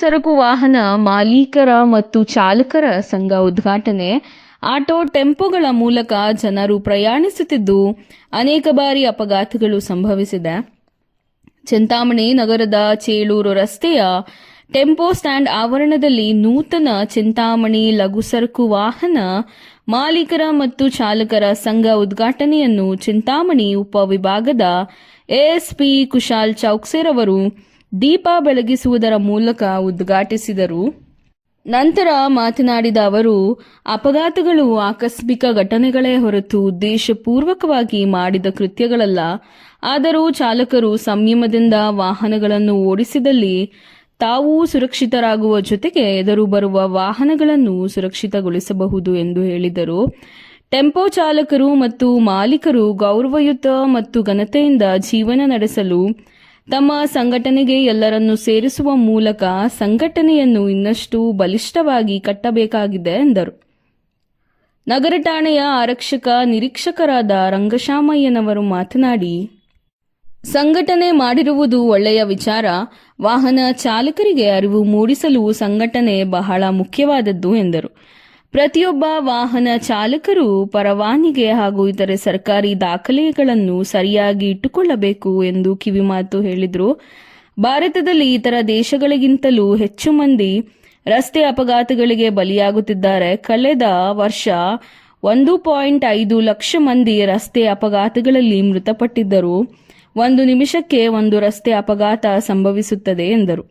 ಸರಕು ವಾಹನ ಮಾಲೀಕರ ಮತ್ತು ಚಾಲಕರ ಸಂಘ ಉದ್ಘಾಟನೆ. ಆಟೋ ಟೆಂಪೋಗಳ ಮೂಲಕ ಜನರು ಪ್ರಯಾಣಿಸುತ್ತಿದ್ದು ಅನೇಕ ಬಾರಿ ಅಪಘಾತಗಳು ಸಂಭವಿಸಿದೆ. ಚಿಂತಾಮಣಿ ನಗರದ ಚೇಳೂರು ರಸ್ತೆಯ ಟೆಂಪೋ ಸ್ಟ್ಯಾಂಡ್ ಆವರಣದಲ್ಲಿ ನೂತನ ಚಿಂತಾಮಣಿ ಲಘು ಸರಕು ವಾಹನ ಮಾಲೀಕರ ಮತ್ತು ಚಾಲಕರ ಸಂಘ ಉದ್ಘಾಟನೆಯನ್ನು ಚಿಂತಾಮಣಿ ಉಪವಿಭಾಗದ ಎಎಸ್ಪಿ ಕುಶಾಲ್ ಚೌಕ್ಸೇರ್ ಅವರು ದೀಪ ಬೆಳಗಿಸುವುದರ ಮೂಲಕ ಉದ್ಘಾಟಿಸಿದರು. ನಂತರ ಮಾತನಾಡಿದ ಅವರು, ಅಪಘಾತಗಳು ಆಕಸ್ಮಿಕ ಘಟನೆಗಳೇ ಹೊರತು ಉದ್ದೇಶಪೂರ್ವಕವಾಗಿ ಮಾಡಿದ ಕೃತ್ಯಗಳಲ್ಲ. ಆದರೂ ಚಾಲಕರು ಸಂಯಮದಿಂದ ವಾಹನಗಳನ್ನು ಓಡಿಸಿದಲ್ಲಿ ತಾವೂ ಸುರಕ್ಷಿತರಾಗುವ ಜೊತೆಗೆ ಎದುರು ಬರುವ ವಾಹನಗಳನ್ನು ಸುರಕ್ಷಿತಗೊಳಿಸಬಹುದು ಎಂದು ಹೇಳಿದರು. ಟೆಂಪೋ ಚಾಲಕರು ಮತ್ತು ಮಾಲೀಕರು ಗೌರವಯುತ ಮತ್ತು ಘನತೆಯಿಂದ ಜೀವನ ನಡೆಸಲು ತಮ್ಮ ಸಂಘಟನೆಗೆ ಎಲ್ಲರನ್ನು ಸೇರಿಸುವ ಮೂಲಕ ಸಂಘಟನೆಯನ್ನು ಇನ್ನಷ್ಟು ಬಲಿಷ್ಠವಾಗಿ ಕಟ್ಟಬೇಕಾಗಿದೆ ಎಂದರು. ನಗರ ಠಾಣೆಯ ಆರಕ್ಷಕ ನಿರೀಕ್ಷಕರಾದ ರಂಗಶಾಮಯ್ಯನವರು ಮಾತನಾಡಿ, ಸಂಘಟನೆ ಮಾಡಿರುವುದು ಒಳ್ಳೆಯ ವಿಚಾರ, ವಾಹನ ಚಾಲಕರಿಗೆ ಅರಿವು ಮೂಡಿಸಲು ಸಂಘಟನೆ ಬಹಳ ಮುಖ್ಯವಾದದ್ದು ಎಂದರು. ಪ್ರತಿಯೊಬ್ಬ ವಾಹನ ಚಾಲಕರು, ಪರವಾನಿಗೆ ಹಾಗೂ ಇತರೆ ಸರ್ಕಾರಿ ದಾಖಲೆಗಳನ್ನು ಸರಿಯಾಗಿ ಇಟ್ಟುಕೊಳ್ಳಬೇಕು ಎಂದು ಕಿವಿಮಾತು ಹೇಳಿದರು. ಭಾರತದಲ್ಲಿ ಇತರ ದೇಶಗಳಿಗಿಂತಲೂ ಹೆಚ್ಚು ಮಂದಿ ರಸ್ತೆ ಅಪಘಾತಗಳಿಗೆ ಬಲಿಯಾಗುತ್ತಿದ್ದಾರೆ. ಕಳೆದ ವರ್ಷ ಒಂದು ಪಾಯಿಂಟ್ ಐದು ಲಕ್ಷ ಮಂದಿ ರಸ್ತೆ ಅಪಘಾತಗಳಲ್ಲಿ ಮೃತಪಟ್ಟಿದ್ದರು. ಒಂದು ನಿಮಿಷಕ್ಕೆ ಒಂದು ರಸ್ತೆ ಅಪಘಾತ ಸಂಭವಿಸುತ್ತದೆ ಎಂದರು.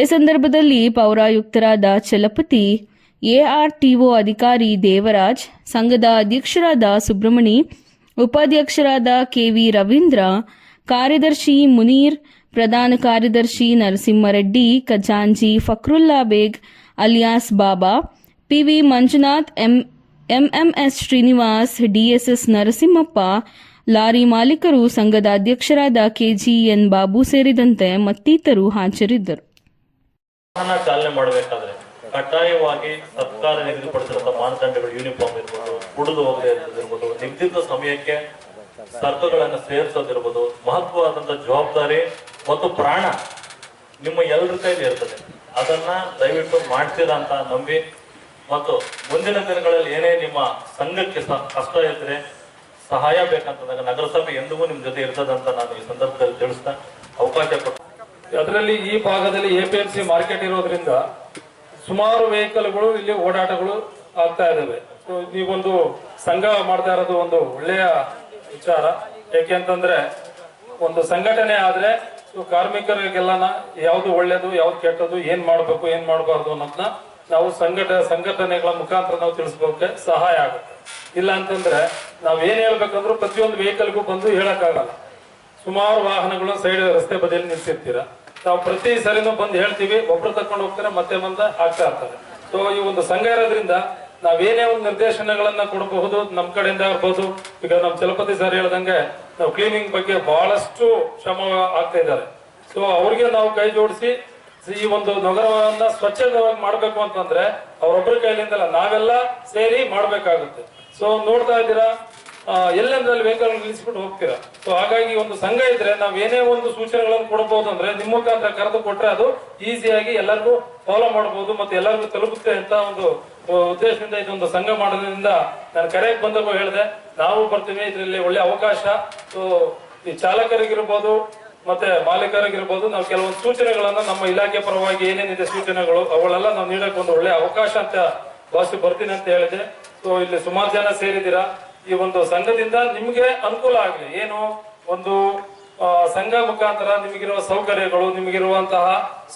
ಈ ಸಂದರ್ಭದಲ್ಲಿ ಪೌರಾಯುಕ್ತರಾದ ಚಲಪತಿ ಎಆರ್ಟಿಒ ಅಧಿಕಾರಿ ದೇವರಾಜ್, ಸಂಘದ ಅಧ್ಯಕ್ಷರಾದ ಸುಬ್ರಹ್ಮಣಿ, ಉಪಾಧ್ಯಕ್ಷರಾದ ಕೆವಿ ರವೀಂದ್ರ, ಕಾರ್ಯದರ್ಶಿ ಮುನೀರ್, ಪ್ರಧಾನ ಕಾರ್ಯದರ್ಶಿ Narasimhareddy ಖಜಾಂಜಿ Fakrulla Baig, alias Baba, PV Manjunath, M, MMS Srinivas, DSS Narasimhappa, lorry ಮಾಲೀಕರು, ಸಂಘದ ಅಧ್ಯಕ್ಷರಾದ ಕೆಜಿಎನ್ ಬಾಬು ಸೇರಿದಂತೆ ಮತ್ತಿತರು ಹಾಜರಿದ್ದರು. ಕಡ್ಡಾಯವಾಗಿ ಸರ್ಕಾರ ನಿಗದಿಪಡಿಸಿದಂತ ಮಾನದಂಡಗಳು ಯೂನಿಫಾರ್ಮ್ ಇರ್ಬೋದು, ಕುಡಿದು ಹೋಗದೆ ಇರ್ಬೋದು, ನಿಗದಿತ ಸಮಯಕ್ಕೆ ಸರಕುಗಳನ್ನು ಸೇರಿಸೋದಿರ್ಬೋದು, ಮಹತ್ವವಾದಂತ ಜವಾಬ್ದಾರಿ ಮತ್ತು ಪ್ರಾಣ ನಿಮ್ಮ ಎಲ್ಲರ ಕೈಲಿ ಇರ್ತದೆ. ಅದನ್ನ ದಯವಿಟ್ಟು ಮಾಡ್ತೀರಾ ಅಂತ ನಂಬಿ ಮತ್ತು ಮುಂದಿನ ದಿನಗಳಲ್ಲಿ ಏನೇ ನಿಮ್ಮ ಸಂಘಕ್ಕೆ ಕಷ್ಟ ಇದ್ರೆ ಸಹಾಯ ಬೇಕಂತಂದಾಗ ನಗರಸಭೆ ಎಂದಿಗೂ ನಿಮ್ ಜೊತೆ ಇರ್ತದಂತ ನಾನು ಈ ಸಂದರ್ಭದಲ್ಲಿ ತಿಳಿಸ್ತಾ ಅವಕಾಶ ಕೊಟ್ಟು ಅದರಲ್ಲಿ ಈ ಭಾಗದಲ್ಲಿ ಎಪಿಎಂಸಿ ಮಾರ್ಕೆಟ್ ಇರೋದ್ರಿಂದ ಸುಮಾರು ವೆಹಿಕಲ್ಗಳು ಇಲ್ಲಿ ಓಡಾಟಗಳು ಆಗ್ತಾ ಇದ್ದಾವೆ ಸೊ ನೀವೊಂದು ಸಂಘ ಮಾಡ್ತಾ ಇರೋದು ಒಂದು ಒಳ್ಳೆಯ ವಿಚಾರ. ಏಕೆಂತಂದ್ರೆ ಒಂದು ಸಂಘಟನೆ ಆದ್ರೆ ಕಾರ್ಮಿಕರಿಗೆಲ್ಲನ ಯಾವ್ದು ಒಳ್ಳೇದು, ಯಾವ್ದು ಕೆಟ್ಟದು ಏನ್ ಮಾಡ್ಬೇಕು, ಏನ್ ಮಾಡಬಾರ್ದು ಅನ್ನೋದನ್ನ ನಾವು ಸಂಘಟ, ಸಂಘಟನೆಗಳ ಮುಖಾಂತರ ನಾವು ತಿಳಿಸ್ಬೋಕೆ ಸಹಾಯ ಆಗುತ್ತೆ. ಇಲ್ಲ ಅಂತಂದ್ರೆ, ನಾವ್ ಏನ್ ಹೇಳ್ಬೇಕಂದ್ರೂ ಪ್ರತಿಯೊಂದು ವೆಹಿಕಲ್ಗೂ ಬಂದು ಹೇಳಕ್ಕಾಗಲ್ಲ. ಸುಮಾರು ವಾಹನಗಳು ಸೈಡ್ ರಸ್ತೆ ಬದಿಯಲ್ಲಿ ನಿಲ್ಸಿರ್ತೀರ. ನಾವು ಪ್ರತಿ ಸರಿನೂ ಬಂದು ಹೇಳ್ತೀವಿ, ಒಬ್ರು ತಕೊಂಡು ಹೋಗ್ತಾರೆ, ಮತ್ತೆ ಬಂದ ಆಗ್ತಾ ಇರ್ತಾರೆ. ಸೊ ಈ ಒಂದು ಸಂಘ ಇರೋದ್ರಿಂದ ನಾವೇನೇ ಒಂದು ನಿರ್ದೇಶನಗಳನ್ನ ಕೊಡಬಹುದು ನಮ್ಮ ಕಡೆಯಿಂದ ಆಗ್ಬಹುದು ಈಗ ನಮ್ಮ ಚಲಪತಿ ಸರ್ ಹೇಳ್ದಂಗೆ ನಾವು ಕ್ಲೀನಿಂಗ್ ಬಗ್ಗೆ ಬಹಳಷ್ಟು ಶ್ರಮ ಆಗ್ತಾ ಇದ್ದಾರೆ. ಸೊ ಅವ್ರಿಗೆ ನಾವು ಕೈ ಜೋಡಿಸಿ, ಈ ಒಂದು ನಗರವನ್ನ ಸ್ವಚ್ಛವಾಗಿ ಮಾಡ್ಬೇಕು ಅಂತಂದ್ರೆ ಒಬ್ರ ಕೈಲಿಂದಲ್ಲ, ನಾವೆಲ್ಲ ಸೇರಿ ಮಾಡ್ಬೇಕಾಗುತ್ತೆ. ಸೊ ನೋಡ್ತಾ ಇದ್ದೀರಾ? ಎಲ್ಲೆಂದ್ರಲ್ಲಿ ವೆಹಿಕಲ್ ನಿಲ್ಲಿಸ್ಬಿಟ್ಟು ಹೋಗ್ತೀರಾ? ಸೊ ಹಾಗಾಗಿ ಒಂದು ಸಂಘ ಇದ್ರೆ ನಾವು ಏನೇ ಒಂದು ಸೂಚನೆಗಳನ್ನು ಕೊಡಬಹುದು ಅಂದ್ರೆ ನಿಮ್ಮ ಮುಖಾಂತರ ಕರೆದು ಕೊಟ್ರೆ ಅದು ಈಸಿಯಾಗಿ ಎಲ್ಲರಿಗೂ ಫಾಲೋ ಮಾಡಬಹುದು ಮತ್ತೆ ಎಲ್ಲರಿಗೂ ತಲುಪುತ್ತೆ ಅಂತ ಒಂದು ಉದ್ದೇಶದಿಂದ ಇದೊಂದು ಸಂಘ ಮಾಡೋದ್ರಿಂದ ನಾನು ಕರೆಯಕ್ಕೆ ಬಂದಾಗ ಹೇಳಿದೆ. ನಾವು ಬರ್ತೀವಿ, ಇದರಲ್ಲಿ ಒಳ್ಳೆ ಅವಕಾಶ. ಸೊ ಈ ಚಾಲಕರಿಗಿರ್ಬೋದು ಮತ್ತೆ ಮಾಲೀಕರಿಗಿರ್ಬೋದು ನಾವು ಕೆಲವೊಂದು ಸೂಚನೆಗಳನ್ನ ನಮ್ಮ ಇಲಾಖೆ ಪರವಾಗಿ ಏನೇನಿದೆ ಸೂಚನೆಗಳು ಅವುಗಳೆಲ್ಲ ನಾವು ನೀಡಕ್ಕೆ ಒಂದು ಒಳ್ಳೆ ಅವಕಾಶ ಅಂತ ಭಾಷೆ ಬರ್ತೀನಿ ಅಂತ ಹೇಳಿದೆ. ಸೊ ಇಲ್ಲಿ ಸುಮಾರು ಜನ ಸೇರಿದ್ದೀರಾ? ಈ ಒಂದು ಸಂಘದಿಂದ ನಿಮಗೆ ಅನುಕೂಲ ಆಗಲಿ ಏನು? ಒಂದು ಸಂಘ ಮುಖಾಂತರ ನಿಮಗಿರುವ ಸೌಕರ್ಯಗಳು, ನಿಮಗಿರುವಂತಹ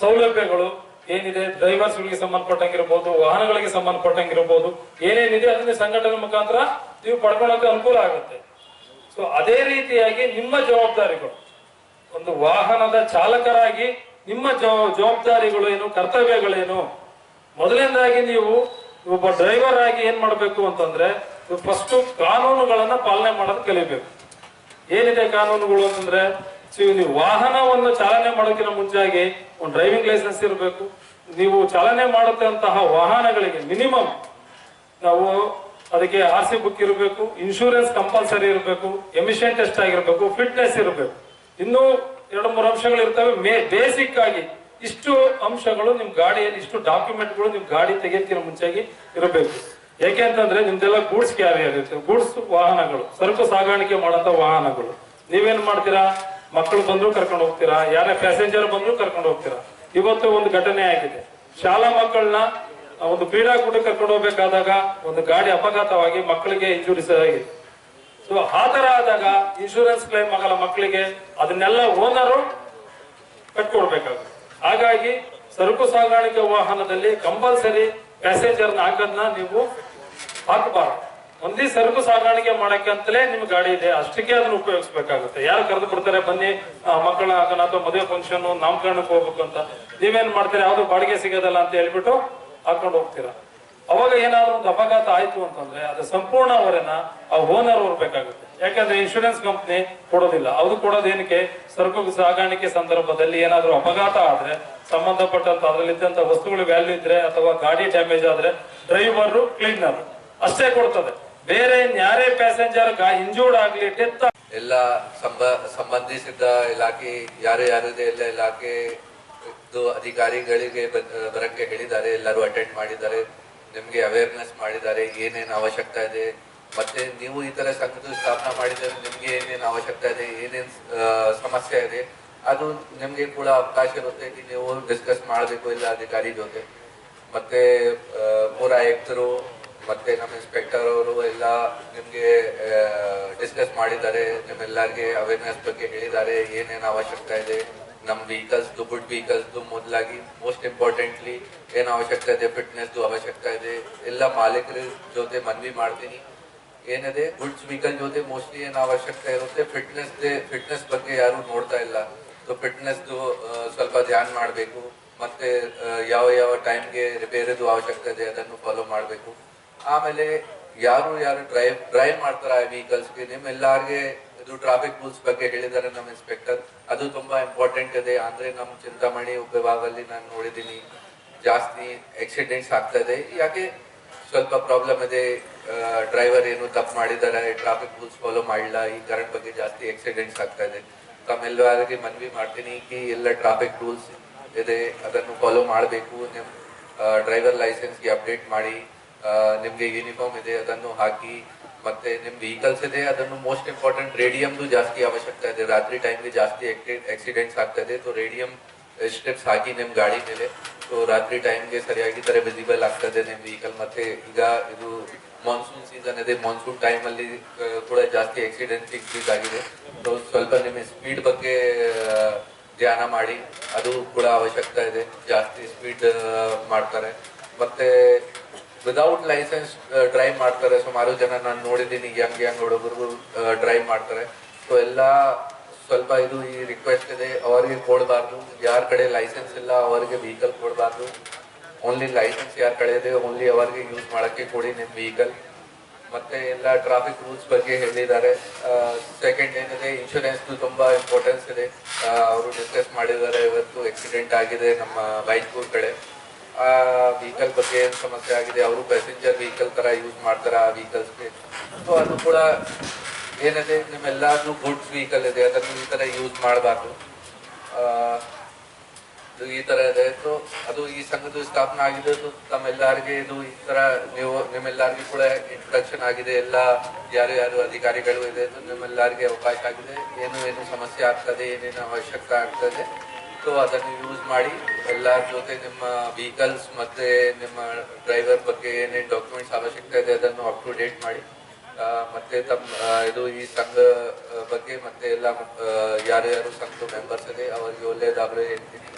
ಸೌಲಭ್ಯಗಳು ಏನಿದೆ? ಡ್ರೈವರ್ಸ್ ಗಳಿಗೆ ಸಂಬಂಧಪಟ್ಟಂಗಿರ್ಬೋದು, ವಾಹನಗಳಿಗೆ ಸಂಬಂಧಪಟ್ಟಂಗಿರ್ಬೋದು, ಏನೇನಿದೆ ಅದನ್ನ ಸಂಘಟನೆ ಮುಖಾಂತರ ನೀವು ಪಡ್ಕೊಳ್ಳೋಕೆ ಅನುಕೂಲ ಆಗುತ್ತೆ. ಸೊ ಅದೇ ರೀತಿಯಾಗಿ ನಿಮ್ಮ ಜವಾಬ್ದಾರಿಗಳು. ಒಂದು ವಾಹನದ ಚಾಲಕರಾಗಿ ನಿಮ್ಮ ಜವಾಬ್ದಾರಿಗಳು ಏನು, ಕರ್ತವ್ಯಗಳೇನು? ಮೊದಲನೇದಾಗಿ ನೀವು ಒಬ್ಬ ಡ್ರೈವರ್ ಆಗಿ ಏನ್ ಮಾಡಬೇಕು ಅಂತಂದ್ರೆ ಫಸ್ಟ್ ಕಾನೂನುಗಳನ್ನ ಪಾಲನೆ ಮಾಡೋದು ಕಲಿಬೇಕು. ಏನಿದೆ ಕಾನೂನುಗಳು ಅಂತಂದ್ರೆ ನೀವು ವಾಹನವನ್ನು ಚಾಲನೆ ಮಾಡೋಕ್ಕಿಂತ ಮುಂಚೆಯಾಗಿ ಒಂದು ಡ್ರೈವಿಂಗ್ ಲೈಸೆನ್ಸ್ ಇರಬೇಕು. ನೀವು ಚಾಲನೆ ಮಾಡುತ್ತಂತಹ ವಾಹನಗಳಿಗೆ ಮಿನಿಮಮ್ ನಾವು ಅದಕ್ಕೆ ಆರ್ ಸಿ ಬುಕ್ ಇರಬೇಕು ಇನ್ಶೂರೆನ್ಸ್ ಕಂಪಲ್ಸರಿ ಇರಬೇಕು ಎಮಿಷನ್ ಟೆಸ್ಟ್ ಆಗಿರಬೇಕು ಫಿಟ್ನೆಸ್ ಇರಬೇಕು. ಇನ್ನೂ ಎರಡು ಮೂರು ಅಂಶಗಳು ಇರ್ತವೆ. ಮೇ ಬೇಸಿಕ್ ಆಗಿ ಇಷ್ಟು ಅಂಶಗಳು ನಿಮ್ ಗಾಡಿಯಲ್ಲಿ, ಇಷ್ಟು ಡಾಕ್ಯುಮೆಂಟ್ಗಳು ನಿಮ್ ಗಾಡಿ ತೆಗೆಯಕ್ಕಿಂತ ಮುಂಚೆಯಾಗಿ ಇರಬೇಕು. ಯಾಕೆ ಅಂತಂದ್ರೆ ನಿಮ್ದೆಲ್ಲ ಗೂಡ್ಸ್ ಕ್ಯಾರಿಯರ್ ಇರುತ್ತೆ. ಗೂಡ್ಸ್ ವಾಹನಗಳು. ಸರಕು ಸಾಗಾಣಿಕೆ ಮಾಡಂತ ವಾಹನಗಳು. ನೀವೇನ್ ಮಾಡ್ತೀರಾ? ಮಕ್ಕಳು ಬಂದ್ರು ಕರ್ಕೊಂಡು ಹೋಗ್ತೀರಾ? ಯಾರೇ ಪ್ಯಾಸೆಂಜರ್ ಬಂದ್ರು ಕರ್ಕೊಂಡು ಹೋಗ್ತೀರಾ? ಇವತ್ತು ಒಂದು ಘಟನೆ ಆಗಿದೆ. ಶಾಲಾ ಮಕ್ಕಳನ್ನ ಒಂದು ಕ್ರೀಡಾಕೂಟ ಕರ್ಕೊಂಡು ಹೋಗ್ಬೇಕಾದಾಗ ಒಂದು ಗಾಡಿ ಅಪಘಾತವಾಗಿ ಮಕ್ಕಳಿಗೆ ಇಂಜುರೀಸ್ ಆಗಿದೆ. ಸೊ ಆ ತರ ಆದಾಗ ಇನ್ಶೂರೆನ್ಸ್ ಕ್ಲೈಮ್ ಆಗಲ್ಲ ಮಕ್ಕಳಿಗೆ. ಅದನ್ನೆಲ್ಲ ಓನರು ಕಟ್ಕೊಡ್ಬೇಕಾಗುತ್ತೆ. ಹಾಗಾಗಿ ಸರಕು ಸಾಗಾಣಿಕೆ ವಾಹನದಲ್ಲಿ ಕಂಪಲ್ಸರಿ ಪ್ಯಾಸೆಂಜರ್ ಹಾಕೋದನ್ನ ನೀವು ಹಾಕಬಾರ್ದು. ಒಂದೇ ಸರಕು ಸಾಗಾಣಿಕೆ ಮಾಡಕ್ಕೆ ಅಂತಲೇ ನಿಮ್ ಗಾಡಿ ಇದೆ. ಅಷ್ಟಕ್ಕೆ ಅದನ್ನ ಉಪಯೋಗಿಸ್ಬೇಕಾಗುತ್ತೆ. ಯಾರು ಕರೆದು ಕೊಡ್ತಾರೆ ಬನ್ನಿ ಮಕ್ಕಳ ಹಾಕೋಣ ಅಥವಾ ಮದುವೆ ಫಂಕ್ಷನ್ ನಾಮಕರಣಕ್ಕೆ ಹೋಗ್ಬೇಕು ಅಂತ. ನೀವೇನ್ ಮಾಡ್ತೀರಾ? ಯಾವ್ದು ಬಾಡಿಗೆ ಸಿಗೋದಲ್ಲ ಅಂತ ಹೇಳ್ಬಿಟ್ಟು ಹಾಕೊಂಡು ಹೋಗ್ತೀರಾ? ಅವಾಗ ಏನಾದ್ರು ಒಂದು ಅಪಘಾತ ಆಯ್ತು ಅಂತಂದ್ರೆ ಅದು ಸಂಪೂರ್ಣ ಅವರನ್ನ ಆ ಓನರ್ ಹೊರಬೇಕಾಗುತ್ತೆ ಯಾಕಂದ್ರೆ ಇನ್ಶೂರೆನ್ಸ್ ಕಂಪ್ನಿ ಕೊಡೋದಿಲ್ಲ. ಅದು ಕೊಡೋದೇನಕ್ಕೆ ಸರಕು ಸಾಗಾಣಿಕೆ ಸಂದರ್ಭದಲ್ಲಿ ಏನಾದ್ರು ಅಪಘಾತ ಆದ್ರೆ, ಸಂಬಂಧಪಟ್ಟಂತ, ಅದರಲ್ಲಿದ್ದಂತ ವಸ್ತುಗಳ ವ್ಯಾಲ್ಯೂ ಇದ್ರೆ ಅಥವಾ ಗಾಡಿ ಡ್ಯಾಮೇಜ್ ಆದ್ರೆ ಡ್ರೈವರ್ ಕ್ಲೀನರ್ ಅಷ್ಟೇ ಕೊಡ್ತದೆ. ಬೇರೆ ಯಾರೇ ಪ್ಯಾಸೆಂಜರ್ ಇಂಜೂರ್ಡ್ ಆಗ್ಲಿ ಡೆತ್ ಎಲ್ಲ ಸಂಬ, ಸಂಬಂಧಿಸಿದ ಇಲಾಖೆ, ಯಾರು ಯಾರಿದೆ ಎಲ್ಲ ಇಲಾಖೆ ಅಧಿಕಾರಿಗಳಿಗೆ ಬರಕ್ಕೆ ಹೇಳಿದ್ದಾರೆ. ಎಲ್ಲರೂ ಅಟೆಂಡ್ ಮಾಡಿದ್ದಾರೆ. ನಿಮ್ಗೆ ಅವೇರ್ನೆಸ್ ಮಾಡಿದ್ದಾರೆ. ಏನೇನು ಅವಶ್ಯಕತೆ ಇದೆ. ಮತ್ತೆ ನೀವು ಈ ತರ ಸಂಘದ ಸ್ಥಾಪನೆ ಮಾಡಿದರೆ ನಿಮ್ಗೆ ಏನೇನು ಅವಶ್ಯಕತೆ ಇದೆ, ಏನೇನು ಸಮಸ್ಯೆ ಇದೆ, ಅದು ನಿಮ್ಗೆ ಕೂಡ ಅವಕಾಶ ಇರುತ್ತೆ. ನೀವು ಡಿಸ್ಕಸ್ ಮಾಡಬೇಕು ಇಲ್ಲ ಅಧಿಕಾರಿ ಜೊತೆ. ಮತ್ತೆ ಪೂರ ಆಯುಕ್ತರು ಮತ್ತೆ ನಮ್ಮ ಇನ್ಸ್ಪೆಕ್ಟರ್ ಅವರು ಎಲ್ಲ ನಿಮ್ಗೆ ಡಿಸ್ಕಸ್ ಮಾಡಿದ್ದಾರೆ. ನಿಮ್ಮೆಲ್ಲರಿಗೆ ಅವೇರ್ನೆಸ್ ಬಗ್ಗೆ ಹೇಳಿದ್ದಾರೆ. ಏನೇನು ಅವಶ್ಯಕತೆ ಇದೆ? ನಮ್ಮ ವೆಹಿಕಲ್ಸ್ ಗುಡ್ ವೆಹಿಕಲ್ಸ್ದು ಮೊದಲಾಗಿ ಮೋಸ್ಟ್ ಇಂಪಾರ್ಟೆಂಟ್ಲಿ ಏನು ಅವಶ್ಯಕತೆ ಇದೆ? ಫಿಟ್ನೆಸ್ ಅವಶ್ಯಕತೆ ಇದೆ. ಎಲ್ಲ ಮಾಲೀಕರ ಜೊತೆ ಮನವಿ ಮಾಡ್ತೀನಿ. ಏನಿದೆ? ಗುಡ್ಸ್ ವೆಹಿಕಲ್ ಜೊತೆ ಮೋಸ್ಟ್ಲಿ ಏನು ಅವಶ್ಯಕತೆ ಇರುತ್ತೆ? ಫಿಟ್ನೆಸ್ ಫಿಟ್ನೆಸ್ ಬಗ್ಗೆ ಯಾರು ನೋಡ್ತಾ ಇಲ್ಲ. ಸೊ ಫಿಟ್ನೆಸ್ ಸ್ವಲ್ಪ ಧ್ಯಾನ ಮಾಡಬೇಕು. ಮತ್ತೆ ಯಾವ ಯಾವ ಟೈಮ್ಗೆ ರಿಪೇರಿದು ಅವಶ್ಯಕತೆ ಇದೆ ಅದನ್ನು ಫಾಲೋ ಮಾಡಬೇಕು. ಆಮೇಲೆ ಯಾರು ಯಾರು ಡ್ರೈವ್ ಡ್ರೈವ್ ಮಾಡ್ತಾರ ಆ ವೆಹಿಕಲ್ಸ್ಗೆ ಎಲ್ಲಾರ್ಗೆ ಇದು ಟ್ರಾಫಿಕ್ ರೂಲ್ಸ್ ಬಗ್ಗೆ ಹೇಳಿದ್ದಾರೆ ನಮ್ಮ ಇನ್ಸ್ಪೆಕ್ಟರ್ ಅದು ತುಂಬಾ ಇಂಪಾರ್ಟೆಂಟ್ ಇದೆ. ಅಂದ್ರೆ ನಮ್ಮ ಚಿಂತಾಮಣಿ ವಿಭಾಗದಲ್ಲಿ ನಾನು ನೋಡಿದ್ದೀನಿ. ಜಾಸ್ತಿ ಆಕ್ಸಿಡೆಂಟ್ಸ್ ಆಗ್ತಾ ಇದೆ. ಯಾಕೆ ಸ್ವಲ್ಪ ಪ್ರಾಬ್ಲಮ್ ಇದೆ. ಡ್ರೈವರ್ ಏನು ತಪ್ಪು ಮಾಡಿದ್ದಾರೆ. ಟ್ರಾಫಿಕ್ ರೂಲ್ಸ್ ಫಾಲೋ ಮಾಡಿಲ್ಲ ಈ ಕರೆಂಟ್ ಬಗ್ಗೆ ಜಾಸ್ತಿ ಆಕ್ಸಿಡೆಂಟ್ಸ್ ಆಗ್ತಾ ಇದೆ. ತಮ್ಮೆಲ್ಲರಿಗೆ ಮನವಿ ಮಾಡ್ತೀನಿ ಕಿ ಎಲ್ಲ ಟ್ರಾಫಿಕ್ ರೂಲ್ಸ್ ಇದೆ. ಅದನ್ನು ಫಾಲೋ ಮಾಡಬೇಕು. ನಿಮ್ಮ ಡ್ರೈವರ್ ಲೈಸೆನ್ಸ್ಗೆ ಅಪ್ಡೇಟ್ ಮಾಡಿ. ನಿಮ್ಗೆ ಯೂನಿಫಾರ್ಮ್ ಇದೆ ಅದನ್ನು ಹಾಕಿ ಮತ್ತೆ ನಿಮ್ ವೆಹಿಕಲ್ಸ್ ಇದೆ ಅದನ್ನು ಮೋಸ್ಟ್ ಇಂಪಾರ್ಟೆಂಟ್ ರೇಡಿಯಮ್ದು ಜಾಸ್ತಿ ಅವಶ್ಯಕತೆ ಇದೆ. ರಾತ್ರಿ ಟೈಮ್ಗೆ ಜಾಸ್ತಿ ಆಕ್ಸಿಡೆಂಟ್ಸ್ ಆಗ್ತಾ ಇದೆ ಸೊ ರೇಡಿಯಂ ಸ್ಟೆಪ್ಸ್ ಹಾಕಿ ನಿಮ್ ಗಾಡಿ ಮೇಲೆ. ಸೊ ರಾತ್ರಿ ಟೈಮ್ಗೆ ಸರಿಯಾಗಿ ತರ ವಿಸಿಬಲ್ ಆಗ್ತದೆ ನಿಮ್ ವೆಹಿಕಲ್ ಮತ್ತೆ ಈಗ ಇದು ಮಾನ್ಸೂನ್ ಸೀಸನ್ ಇದೆ ಮಾನ್ಸೂನ್ ಟೈಮ್ ಅಲ್ಲಿ ಆ, ಕೂಡ ಜಾಸ್ತಿ ಆಕ್ಸಿಡೆಂಟ್ ಇನ್ಕ್ರೀಸ್ ಆಗಿದೆ. ಸೊ ಸ್ವಲ್ಪ ನಿಮ್ಮ ಸ್ಪೀಡ್ ಬಗ್ಗೆ ಧ್ಯಾನ ಮಾಡಿ ಅದು ಕೂಡ ಅವಶ್ಯಕತೆ ಇದೆ. ಜಾಸ್ತಿ ಸ್ಪೀಡ್ ಮಾಡ್ತಾರೆ. ಮತ್ತೆ ವಿದೌಟ್ ಲೈಸೆನ್ಸ್ ಡ್ರೈವ್ ಮಾಡ್ತಾರೆ. ಸುಮಾರು ಜನ ನಾನು ನೋಡಿದ್ದೀನಿ ಯಂಗ್ ಯಂಗ್ ಹುಡುಗರು ಡ್ರೈವ್ ಮಾಡ್ತಾರೆ. ಸೊ ಎಲ್ಲ ಸ್ವಲ್ಪ ಇದು ಈ ರಿಕ್ವೆಸ್ಟ್ ಇದೆ. ಅವರಿಗೆ ಕೊಡಬಾರ್ದು. ಯಾರ ಕಡೆ ಲೈಸೆನ್ಸ್ ಇಲ್ಲ, ಅವರಿಗೆ ವೆಹಿಕಲ್ ಕೊಡಬಾರ್ದು. ಓನ್ಲಿ ಲೈಸೆನ್ಸ್ ಯಾರ ಕಡೆ ಇದೆ ಓನ್ಲಿ ಅವರಿಗೆ ಯೂಸ್ ಮಾಡೋಕ್ಕೆ ಕೊಡಿ ನಿಮ್ಮ ವೆಹಿಕಲ್ ಮತ್ತೆ ಎಲ್ಲ ಟ್ರಾಫಿಕ್ ರೂಲ್ಸ್ ಬಗ್ಗೆ ಹೇಳಿದ್ದಾರೆ. ಸೆಕೆಂಡ್ ಏನಿದೆ ಇನ್ಶೂರೆನ್ಸ್ ತುಂಬಾ ಇಂಪಾರ್ಟೆನ್ಸ್ ಇದೆ. ಅವರು ಡಿಸ್ಕಸ್ ಮಾಡಿದ್ದಾರೆ. ಇವತ್ತು ಆಕ್ಸಿಡೆಂಟ್ ಆಗಿದೆ ನಮ್ಮ ಬೈಕ್ಪುರ್ ಕಡೆ. ವೆಹಿಕಲ್ ಬಗ್ಗೆ ಏನು ಸಮಸ್ಯೆ ಆಗಿದೆ, ಅವರು ಪ್ಯಾಸೆಂಜರ್ ವೆಹಿಕಲ್ ತರ ಯೂಸ್ ಮಾಡ್ತಾರೆ ಆ ವೆಹಿಕಲ್ಸ್ಗೆ ಸೊ ಅದು ಕೂಡ ಏನಿದೆ ನಿಮ್ಮೆಲ್ಲರೂ ಗುಡ್ಸ್ ವೆಹಿಕಲ್ ಇದೆ, ಅದನ್ನು ಈ ತರ ಯೂಸ್ ಮಾಡಬಾರ್ದು. ಈ ತರ ಇದೆ. ಸೊ ಅದು ಈ ಸಂಘದ ಸ್ಥಾಪನೆ ಆಗಿದೆ ತಮ್ಮೆಲ್ಲರಿಗೆ ಇದು ಈ ತರ ನೀವು, ನಿಮ್ಮೆಲ್ಲರಿಗೂ ಕೂಡ ಇಂಟ್ರಡಕ್ಷನ್ ಆಗಿದೆ, ಎಲ್ಲ ಯಾರು ಯಾರು ಅಧಿಕಾರಿಗಳು ಇದೆ ನಿಮ್ಮೆಲ್ಲರಿಗೆ ಅವಕಾಶ ಆಗಿದೆ. ಏನು ಏನು ಸಮಸ್ಯೆ ಆಗ್ತದೆ, ಏನೇನು ಅವಶ್ಯಕತೆ ಆಗ್ತದೆ ಸೊ ಅದನ್ನು ಯೂಸ್ ಮಾಡಿ ಎಲ್ಲರ ಜೊತೆ ನಿಮ್ಮ ವೆಹಿಕಲ್ಸ್ ಮತ್ತೆ ನಿಮ್ಮ ಡ್ರೈವರ್ ಬಗ್ಗೆ ಏನೇನು ಡಾಕ್ಯುಮೆಂಟ್ಸ್ ಅವಶ್ಯಕತೆ ಇದೆ ಅದನ್ನು ಅಪ್ ಟು ಡೇಟ್ ಮಾಡಿ. ಮತ್ತೆ ತಮ್ಮ ಇದು ಈ ಸಂಘ ಬಗ್ಗೆ ಮತ್ತೆ ಎಲ್ಲ ಯಾರ್ಯಾರು ಯಾರು ಯಾರು ಸಂಘದ ಮೆಂಬರ್ಸ್ ಇದೆ, ಅವರಿಗೆ ಒಳ್ಳೆಯದಾಗಲೇ ಹೇಳ್ತೀನಿ.